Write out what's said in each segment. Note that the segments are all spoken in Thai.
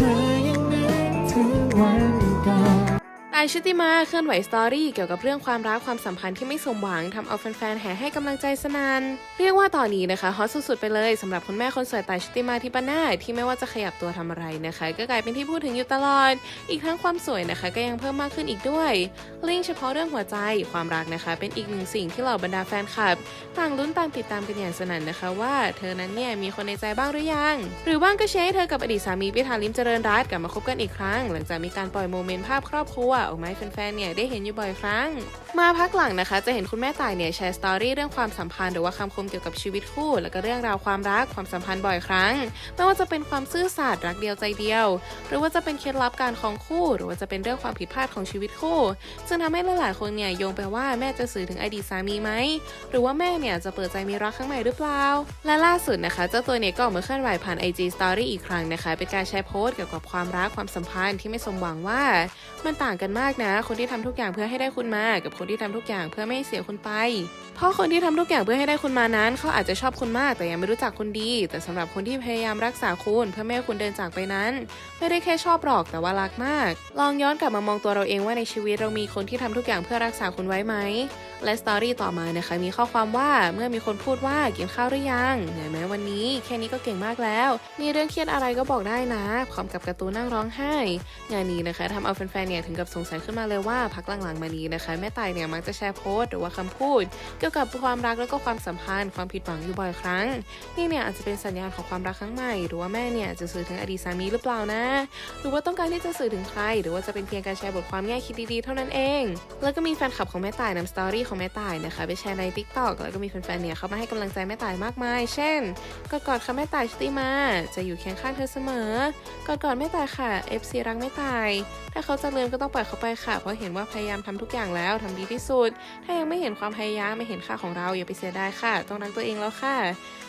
return. ชุติมาเคลื่อนไหวสตอรี่เกี่ยวกับเรื่องความรักความสัมพันธ์ที่ไม่สมหวังทำเอาแฟนๆแห่ให้กำลังใจสนานเรียกว่าตอนนี้นะคะฮอตสุดๆไปเลยสำหรับคุณแม่คนสวยตายชุติมาทิปนาที่ไม่ว่าจะขยับตัวทำอะไรนะคะ ก็กลายเป็นที่พูดถึงอยู่ตลอด อีกทั้งความสวยนะคะ ก็ยังเพิ่มมากขึ้นอีกด้วยลิงเฉพาะเรื่องหัวใจความรักนะคะ เป็นอีกหนึ่งสิ่งที่เหล่าบรรดาแฟนคลับต่างลุ้นต่างติดตามกันอย่างสนั่นนะคะ ว่าเธอนั้นเนี่ยมีคนในใจบ้างหรือยัง หรือบ้างก็เชให้เธอกับอดีตสามีพิธาลิมเจริญรัตน์กลับมาคบกันอีกครั้ง หลังจากมีการปล่อยโมเมนต์ภาพครอบครัวออกมาให้แฟนๆเนี่ยได้เห็นอยู่บ่อยครั้ง มาพักหลังนะคะ จะเห็นคุณแม่ต่ายเนี่ยแชร์สตอรี่เรื่องความสัมพันธ์หรือว่าคำคมเกี่ยวกับชีวิตคู่ แล้วก็เรื่องราวความรักความสัมพันธ์บ่อยครั้ง ไม่ว่าจะเป็นความซื่อสัตย์รักเดียวใจเดียว หรือว่าจะเป็นเคล็ดลับการครองคู่ หรือว่าจะเป็นเรื่องความผิดพลาดของชีวิตคู่ซึ่งทำให้หลายๆคนเนี่ยโยงไปว่าแม่จะสื่อถึงอดีตสามีไหมหรือว่าแม่เนี่ยจะเปิดใจมีรักครั้งใหม่หรือเปล่า และล่าสุดนะคะเจ้าตัวเนี่ยก็ออกมาเคลื่อนไหวผ่าน IG Story อีกครั้งนะคะ เป็นการแชร์โพสต์เกี่ยวกับความรักความสัมพันธ์ที่ไม่สมหวังว่า มันต่างกันมากนะ คนที่ทำทุกอย่างเพื่อให้ได้คุณมา กับคนที่ทำทุกอย่างเพื่อไม่ให้เสียคุณไป เพราะคนที่ทำทุกอย่างเพื่อให้ได้คุณมานั้น เขาอาจจะชอบคุณมาก แต่ยังไม่รู้จักคุณดี แต่สำหรับคนที่พยายามรักษาคุณเพื่อไม่ให้คุณเดินจากไปนั้น ไม่ได้แค่ชอบหรอกแต่ว่ารักมาก ลองย้อนกลับมามองตัวเราเองว่าในชีวิตเรามีคนที่ทำทุกอย่างเพื่อรักษาคุณไว้ไหมและสตอรี่ต่อมานะคะมีข้อความว่าเมื่อมีคนพูดว่ากินข้าวหรือยังเหนื่อยไหมวันนี้ แค่นี้ก็เก่งมากแล้ว มีเรื่องเครียดอะไรก็บอกได้นะพร้อมกับการ์ตูนนั่งร้องไห้ งานนี้นะคะทำเอาแฟนๆเนี่ยถึงกับสงสัยขึ้นมาเลยว่าพักหลังๆมานี้นะคะ แม่ตายเนี่ยมักจะแชร์โพสต์หรือว่าคำพูด เกี่ยวกับความรักแล้วก็ความสัมพันธ์ความผิดหวังอยู่บ่อยครั้ง นี่เนี่ยอาจจะเป็นสัญญาณของความรักครั้งใหม่ หรือว่าแม่เนี่ยจะสื่อถึงอดีตสามีหรือเปล่านะ หรือว่าต้องการที่จะสื่อถึงใคร หรือว่าจะเป็นเพียงการแชร์บทความแง่คิดดีๆเท่านั้นเอง แล้วก็มีแฟนคลับของแม่ตายนำสตอรี่ของแม่ตายนะคะไปแชร์ใน t ิ k t o k แล้วก็มีแฟนๆเนี่ยเข้ามาให้กำลังใจแม่ตายมากมาย เช่นกอดกอดค่ะแม่ตายชติมา จะอยู่เคียงข้างเธอเสมอกอดกอดแม่ตายค่ะ FC รักแม่ตาย ถ้าเขาจะลืมก็ต้องปล่อยเขาไปค่ะ เพราะเห็นว่าพยายามทำทุกอย่างแล้วทำดีที่สุด ถ้ายังไม่เห็นความพยายามไม่เห็นค่าของเราอย่าไปเสียดายค่ะ ต้องรักตัวเองแล้วค่ะ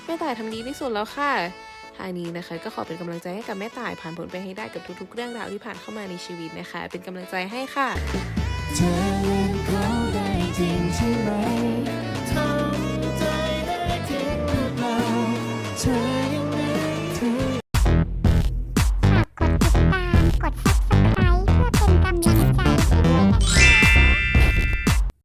แม่ต่ายทำดีที่สุดแล้วค่ะทางนี้นะคะก็ขอเป็นกำลังใจให้กับแม่ตายผ่านผลไปให้ได้กับทุกๆ เรื่องราวที่ผ่านเข้ามาในชีวิตนะคะ เป็นกำลังใจให้ค่ะเธอลืมเขาได้จริงใช่ไหมทำใจได้จริงหรือเปล่า